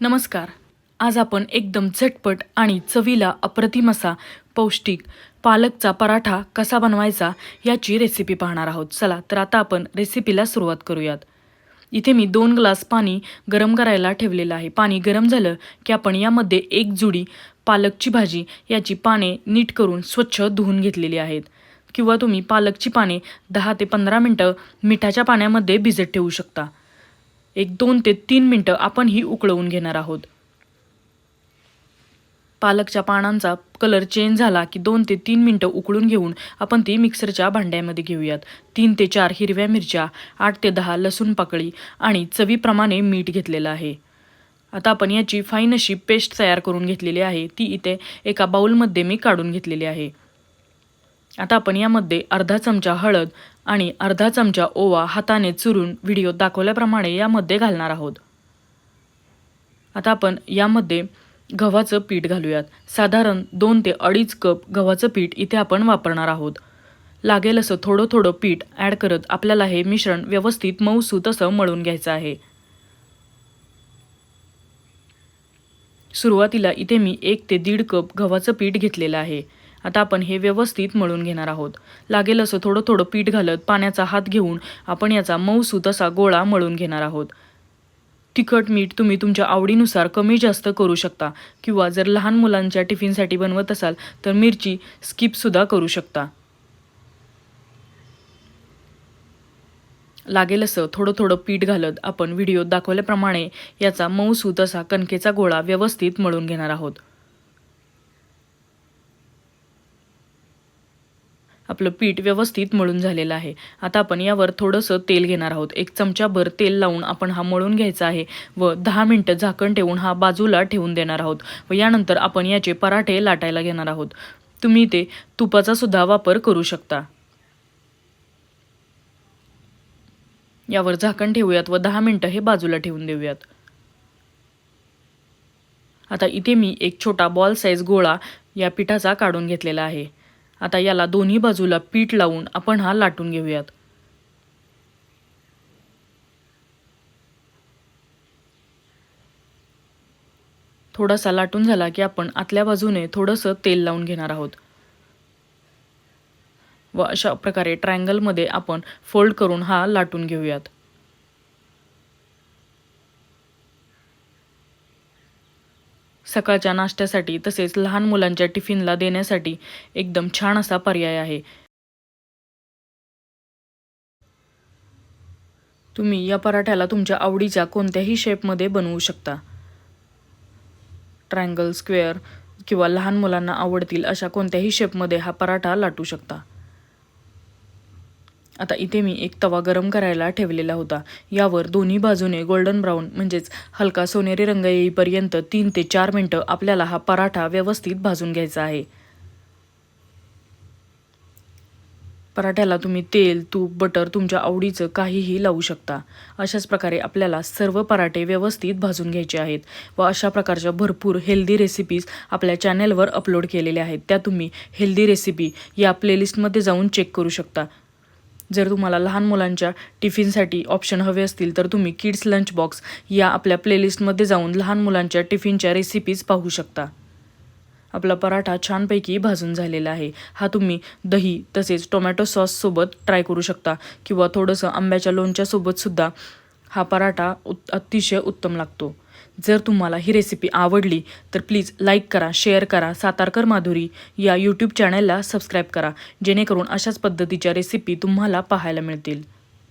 नमस्कार. आज आपण एकदम झटपट आणि चवीला अप्रतिम असा पौष्टिक पालकचा पराठा कसा बनवायचा याची रेसिपी पाहणार आहोत. चला तर आता आपण रेसिपीला सुरुवात करूयात. इथे मी दोन ग्लास पाणी गरम करायला ठेवलेलं आहे. पाणी गरम झालं की आपण यामध्ये एक जुडी पालकची भाजी याची पाने नीट करून स्वच्छ धुवून घेतलेली आहेत. किंवा तुम्ही पालकची पाने दहा ते पंधरा मिनटं मिठाच्या पाण्यामध्ये भिजत ठेवू शकता. एक दोन ते तीन मिनटं आपण ही उकळवून घेणार आहोत. पालकच्या पानांचा कलर चेंज झाला की दोन ते तीन मिनटं उकळून घेऊन आपण ती मिक्सरच्या भांड्यामध्ये घेऊयात. तीन ते चार हिरव्या मिरच्या आठ ते दहा लसूण पाकळी आणि चवीप्रमाणे मीठ घेतलेलं आहे. आता आपण याची फाईन अशी पेस्ट तयार करून घेतलेली आहे. ती इथे एका बाउलमध्ये मी काढून घेतलेली आहे. आता आपण यामध्ये अर्धा चमचा हळद आणि अर्धा चमचा ओवा हाताने चुरून व्हिडिओ दाखवल्याप्रमाणे यामध्ये घालणार आहोत. आता आपण यामध्ये गव्हाचं पीठ घालूयात. साधारण दोन ते अडीच कप गव्हाचं पीठ इथे आपण वापरणार आहोत. लागेल असं थोडं थोडं पीठ ॲड करत आपल्याला हे मिश्रण व्यवस्थित मऊसूत असं मळून घ्यायचं आहे. सुरुवातीला इथे मी एक ते दीड कप गव्हाचं पीठ घेतलेलं आहे. आता आपण हे व्यवस्थित मळून घेणार आहोत. लागेल असं थोडं थोडं पीठ घालत पाण्याचा हात घेऊन आपण याचा मऊसूत असा गोळा मळून घेणार आहोत. तिखट मीठ तुम्ही तुमच्या आवडीनुसार कमी जास्त करू शकता किंवा जर लहान मुलांच्या टिफिनसाठी बनवत असाल तर मिरची स्किपसुद्धा करू शकता. लागेल असं थोडं थोडं पीठ घालत आपण व्हिडिओत दाखवल्याप्रमाणे याचा मऊसूत असा कणकेचा गोळा व्यवस्थित मळून घेणार आहोत. आपलं पीठ व्यवस्थित मळून झालेलं आहे. आता आपण यावर थोडंसं तेल घेणार आहोत. एक चमचाभर तेल लावून आपण हा मळून घ्यायचा आहे व दहा मिनटं झाकण ठेवून हा बाजूला ठेवून देणार आहोत व यानंतर आपण याचे पराठे लाटायला घेणार आहोत. तुम्ही ते तुपाचा सुद्धा वापर करू शकता. यावर झाकण ठेवूयात व दहा मिनटं हे बाजूला ठेवून देऊयात. आता इथे मी एक छोटा बॉल साईज गोळा या पिठाचा काढून घेतलेला आहे. आता याला दोन्ही बाजूला पीठ लावून आपण हा लाटून घेऊयात. थोडासा लाटून झाला की आपण आतल्या बाजूने थोडंसं तेल लावून घेणार आहोत. व अशा प्रकारे ट्रायंगलमध्ये आपण फोल्ड करून हा लाटून घेऊयात. सकाळच्या नाश्त्यासाठी तसेच लहान मुलांच्या टिफिनला देण्यासाठी एकदम छान असा पर्याय आहे. तुम्ही या पराठ्याला तुमच्या आवडीच्या कोणत्याही शेपमध्ये बनवू शकता. ट्रायंगल स्क्वेअर किंवा लहान मुलांना आवडतील अशा कोणत्याही शेपमध्ये हा पराठा लाटू शकता. आता इथे मी एक तवा गरम करायला ठेवलेला होता. यावर दोन्ही बाजूने गोल्डन ब्राऊन म्हणजेच हलका सोनेरी रंग येईपर्यंत तीन ते चार मिनटं आपल्याला हा पराठा व्यवस्थित भाजून घ्यायचा आहे. पराठ्याला तुम्ही तेल तूप बटर तुमच्या आवडीचं काहीही लावू शकता. अशाच प्रकारे आपल्याला सर्व पराठे व्यवस्थित भाजून घ्यायचे आहेत व अशा प्रकारच्या भरपूर हेल्दी रेसिपीज आपल्या चॅनेलवर अपलोड केलेल्या आहेत. त्या तुम्ही हेल्दी रेसिपी या प्लेलिस्टमध्ये जाऊन चेक करू शकता. जर तुम्हाला लहान मुलांच्या टिफिनसाठी ऑप्शन हवे असतील तर तुम्ही किड्स लंच बॉक्स या आपल्या प्लेलिस्टमध्ये जाऊन लहान मुलांच्या टिफिनच्या रेसिपीज पाहू शकता. आपला पराठा छानपैकी भाजून झालेला आहे. हा तुम्ही दही तसेच टोमॅटो सॉससोबत ट्राय करू शकता किंवा थोडंसं आंब्याच्या लोणच्यासोबतसुद्धा हा पराठा उत् अतिशय उत्तम लागतो. जर तुम्हाला ही रेसिपी आवडली तर प्लीज लाईक करा शेअर करा. सातारकर माधुरी या यूट्यूब चॅनलला सबस्क्राईब करा. जेणेकरून अशाच पद्धतीच्या रेसिपी तुम्हाला पाहायला मिळतील.